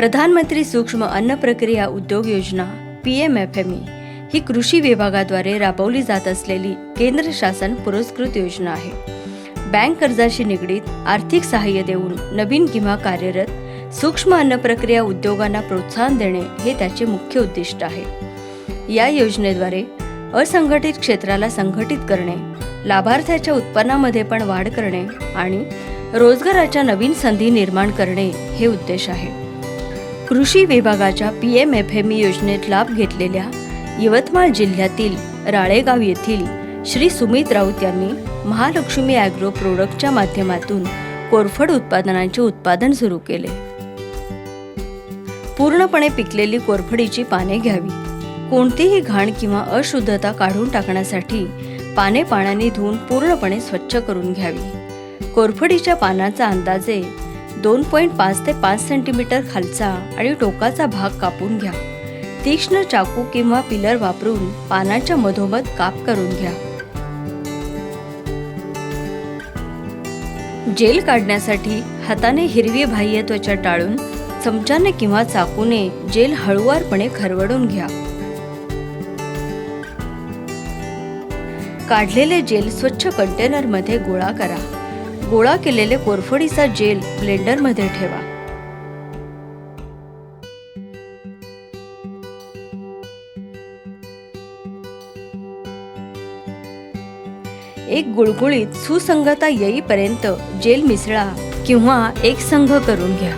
प्रधानमंत्री सूक्ष्म अन्न प्रक्रिया उद्योग योजना P M F M E ही कृषी विभागाद्वारे राबवली जात असलेली केंद्र शासन पुरस्कृत योजना आहे. बँक कर्जाशी निगडीत आर्थिक सहाय्य देऊन नवीन किंवा कार्यरत सूक्ष्म अन्न प्रक्रिया उद्योगांना प्रोत्साहन देणे हे त्याचे मुख्य उद्दिष्ट आहे. या योजनेद्वारे असंघटित क्षेत्राला संघटित करणे लाभार्थ्याच्या उत्पन्नामध्ये पण वाढ करणे आणि रोजगाराच्या नवीन संधी निर्माण करणे हे उद्देश आहे. कृषी विभागाच्या P M F M E योजनेत लाभ घेतलेल्या यवतमाळ जिल्ह्यातील राळेगाव येथील श्री सुमित राऊत यांनी महालक्ष्मी ॲग्रो प्रोडक्टच्या माध्यमातून कोरफड उत्पादनांचे उत्पादन सुरू केले. पूर्णपणे पिकलेली कोरफडीची पाने घ्यावी. कोणतीही घाण किंवा अशुद्धता काढून टाकण्यासाठी पाने पाण्याने धुवून पूर्णपणे स्वच्छ करून घ्यावी. कोरफडीच्या पानाचा अंदाजे दोन पॉईंट पाच ते पाच सेंटीमीटर खालचा आणि टोकाचा भाग कापून घ्या. तीक्ष्ण चाकू किंवा पिलर वापरून पानाच्या मधोमध काप करून घ्या. जेल काढण्यासाठी हाताने हिरवी बाह्य त्वचा टाळून चमच्याने किंवा चाकूने जेल हळुवारपणे खरवडून घ्या. काढलेले जेल स्वच्छ कंटेनरमध्ये गोळा करा. गोळा केलेले कोरफडीचा जेल ब्लेंडरमध्ये ठेवा. एक गुळगुळीत सुसंगता येईपर्यंत जेल मिसळा किंवा एक संघ करून घ्या.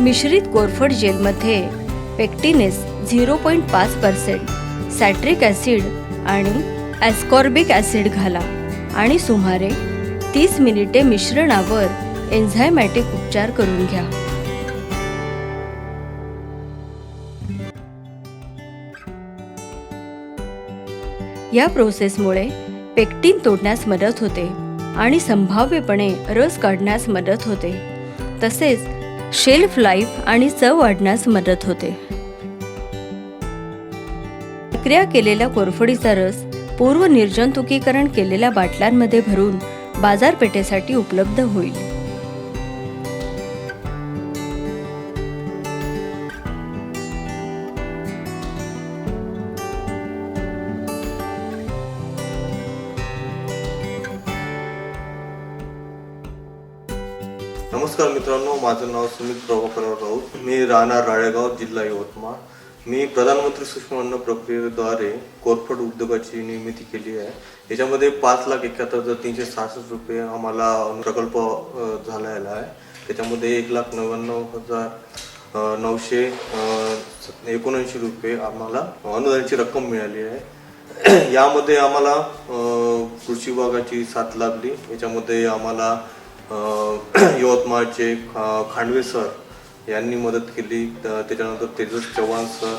मिश्रित कोरफड जेलमध्ये पेक्टिनेस झिरो पॉईंट पाच पर्सेंट सॅट्रिक ॲसिड आणि ॲस्कॉर्बिक ॲसिड घाला आणि सुमारे तीस मिनिटे मिश्रणावर एन्झायमॅटिक उपचार करून घ्या. या प्रोसेसमुळे पेक्टिन तोडण्यास मदत होते आणि संभाव्यपणे रस काढण्यास मदत होते. तसेच शेल्फ लाईफ आणि चव वाढण्यास मदत होते. प्रक्रिया केलेल्या कोरफडीचा रस पूर्व निर्जंतुकीकरण केलेल्या बाटल्यांमध्ये भरून बाजारपेठेसाठी उपलब्ध होईल. नमस्कार मित्रांनो माझं नाव सुमित राऊत. मी राहणार राळेगाव जिल्हा यवतमाळ. मी प्रधानमंत्री सूक्ष्म अन्न प्रक्रियेद्वारे कोरफड उद्योगाची निर्मिती केली आहे. याच्यामध्ये पाच लाख एकाहत्तर हजार तीनशे सहासष्ट रुपये आम्हाला प्रकल्प झालेला आहे. त्याच्यामध्ये एक लाख नव्याण्णव हजार नऊशे एकोणऐंशी रुपये आम्हाला अनुदानाची रक्कम मिळाली आहे. यामध्ये आम्हाला कृषी विभागाची साथ लाभली. याच्यामध्ये आम्हाला यवतमाळचे खांडवे सर यांनी मदत केली. त्याच्यानंतर तेजस चव्हाण सर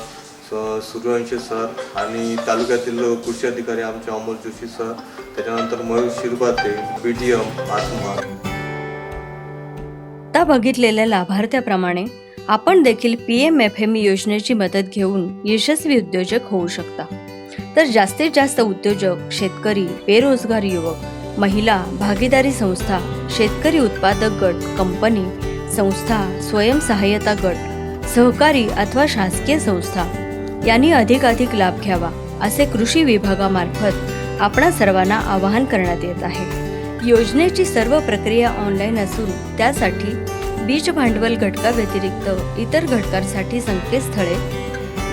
स- सूर्यवंशी सर आणि तालुक्यातील कृषी अधिकारी आमचे अमोल जोशी सर त्याच्यानंतर Mayur Shirbhate B D M आत्मा आता बघितलेल्या लाभार्थ्याप्रमाणे आपण देखील पी एम एफ एम योजनेची मदत घेऊन यशस्वी उद्योजक होऊ शकता. तर जास्तीत जास्त उद्योजक शेतकरी बेरोजगार युवक महिला भागीदारी संस्था शेतकरी उत्पादक गट कंपनी संस्था स्वयंसहाय्यता गट सहकारी अथवा शासकीय संस्था. यांनी अधिकाधिक लाभ घ्यावा असे कृषी विभागामार्फत आपणा सर्वांना आवाहन करण्यात येत आहे. योजनेची सर्व प्रक्रिया ऑनलाईन असून त्यासाठी बीज भांडवल घटकाव्यतिरिक्त इतर घटकांसाठी संकेतस्थळे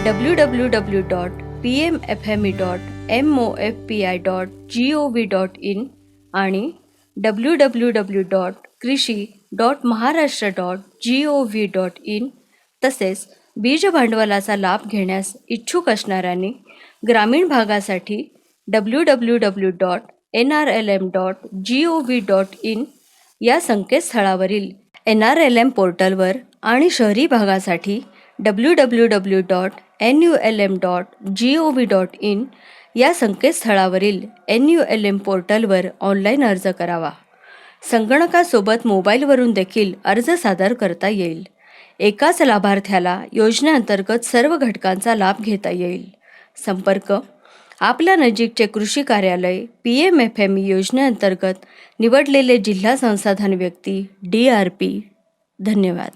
W W W dot P M F M E dot M O F P I dot G O V dot in आणि W W W dot krishi dot Maharashtra dot G O V dot in तसेच बीज भांडवलाचा लाभ घेण्यास इच्छुक असणाऱ्यांनी ग्रामीण भागासाठी W W W dot N R L M dot G O V dot in या संकेतस्थळावरील एन आर एल एम पोर्टलवर आणि शहरी भागासाठी W W W dot N U L M dot G O V dot in या संकेतस्थळावरील N U L M पोर्टलवर online अर्ज करावा. संगणकासोबत मोबाईलवरून देखील अर्ज सादर करता येईल. एकाच लाभार्थ्याला योजनेअंतर्गत सर्व घटकांचा लाभ घेता येईल. संपर्क आपल्या नजीकचे कृषी कार्यालय P M F M E योजनेअंतर्गत निवडलेले जिल्हा संसाधन व्यक्ती डी आर पी. धन्यवाद.